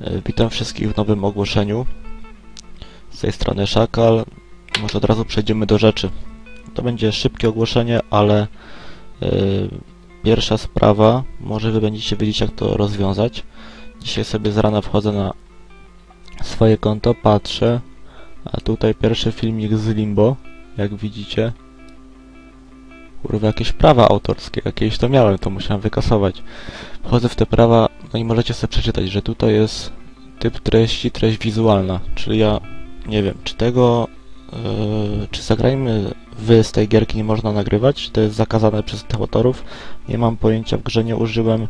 E, Witam wszystkich w nowym ogłoszeniu. Z tej strony Szakal. Może od razu przejdziemy do rzeczy. To będzie szybkie ogłoszenie, ale e, pierwsza sprawa, może wy będziecie wiedzieć jak to rozwiązać. Dzisiaj sobie z rana wchodzę na swoje konto, patrzę, a tutaj pierwszy filmik z Limbo, jak widzicie. Kurwa, jakieś prawa autorskie, jakieś to miałem, to musiałem wykasować. Wchodzę w te prawa, no i możecie sobie przeczytać, że tutaj jest typ treści, treść wizualna, czyli ja nie wiem, czy tego, yy, czy zagrajmy wy z tej gierki nie można nagrywać, to jest zakazane przez tych autorów, nie mam pojęcia, w grze nie użyłem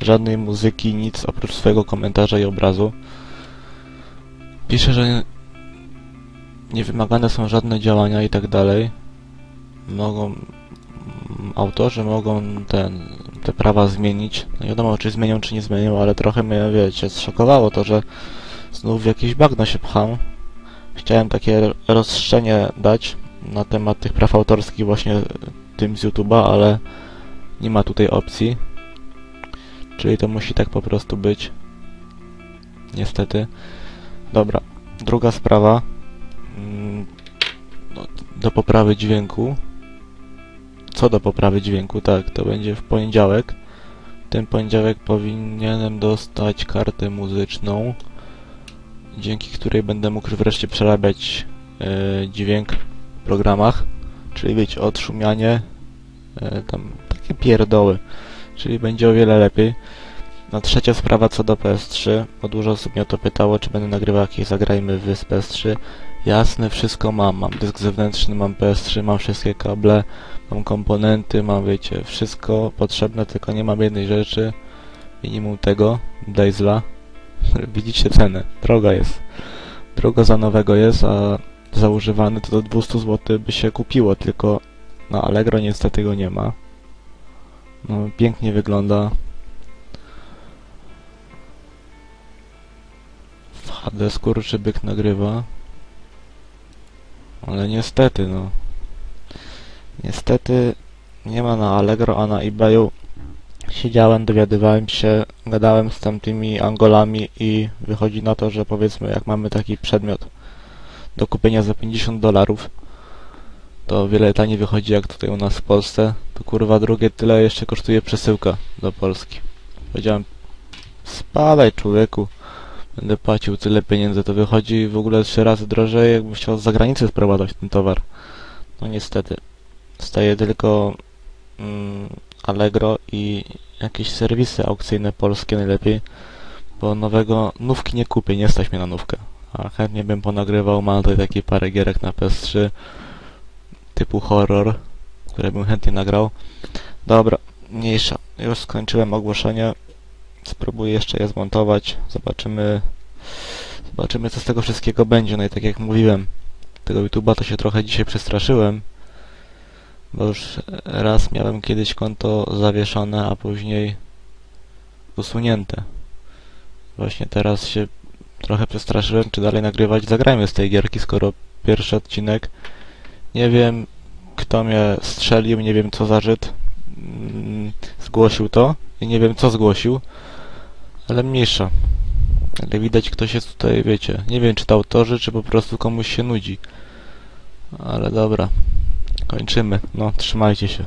żadnej muzyki, nic oprócz swojego komentarza i obrazu. Pisze, że nie wymagane są żadne działania i tak dalej. Mogą autorzy mogą ten, te prawa zmienić. No nie wiadomo, czy zmienią, czy nie zmienią, ale trochę mnie, wiecie, zszokowało to, że znów w jakieś bagno się pcham. Chciałem takie rozstrzenie dać na temat tych praw autorskich właśnie tym z YouTube'a, ale nie ma tutaj opcji. Czyli to musi tak po prostu być. Niestety. Dobra. Druga sprawa. Mm, no, do poprawy dźwięku. Co do poprawy dźwięku, tak, to będzie w poniedziałek. W ten poniedziałek powinienem dostać kartę muzyczną, dzięki której będę mógł wreszcie przerabiać e, dźwięk w programach, czyli wiecie, odszumianie, e, tam takie pierdoły, czyli będzie o wiele lepiej. No trzecia sprawa co do PS3, bo dużo osób mnie o to pytało, czy będę nagrywał jakieś zagrajmy wy z PS3. Jasne, wszystko mam, mam dysk zewnętrzny, mam PS3, mam wszystkie kable, mam komponenty, mam wiecie, wszystko potrzebne, tylko nie mam jednej rzeczy, minimum tego, Dazla. Widzicie cenę, droga jest. Droga za nowego jest, a za używany to do 200 zł by się kupiło, tylko na Allegro niestety go nie ma. No, pięknie wygląda. W HD skurczybyk nagrywa. Ale niestety, no. Niestety nie ma na Allegro, a na eBayu siedziałem, dowiadywałem się, gadałem z tamtymi Angolami i wychodzi na to, że powiedzmy jak mamy taki przedmiot do kupienia za 50 dolarów, to wiele taniej wychodzi jak tutaj u nas w Polsce, to kurwa drugie tyle jeszcze kosztuje przesyłka do Polski. Powiedziałem, spadaj człowieku, będę płacił tyle pieniędzy, to wychodzi w ogóle trzy razy drożej, jakbym chciał z zagranicy sprowadzać ten towar. No niestety. Staje tylko mm, Allegro i jakieś serwisy aukcyjne polskie najlepiej, bo nowego nówki nie kupię, nie stać mnie na nówkę. A chętnie bym ponagrywał, mam tutaj takie parę gierek na PS3 typu horror, które bym chętnie nagrał. Dobra, mniejsza. Już skończyłem ogłoszenie. Spróbuję jeszcze je zmontować. Zobaczymy. Zobaczymy co z tego wszystkiego będzie. No i tak jak mówiłem, tego YouTube'a to się trochę dzisiaj przestraszyłem. Bo już raz miałem kiedyś konto zawieszone, a później usunięte. Właśnie teraz się trochę przestraszyłem, czy dalej nagrywać. Zagrajmy z tej gierki, skoro pierwszy odcinek. Nie wiem, kto mnie strzelił, nie wiem co za Żyd mm, zgłosił to i nie wiem co zgłosił, ale mniejsza. Ale widać ktoś jest tutaj, wiecie, nie wiem czy to autorzy, czy po prostu komuś się nudzi. Ale dobra, kończymy. No, trzymajcie się.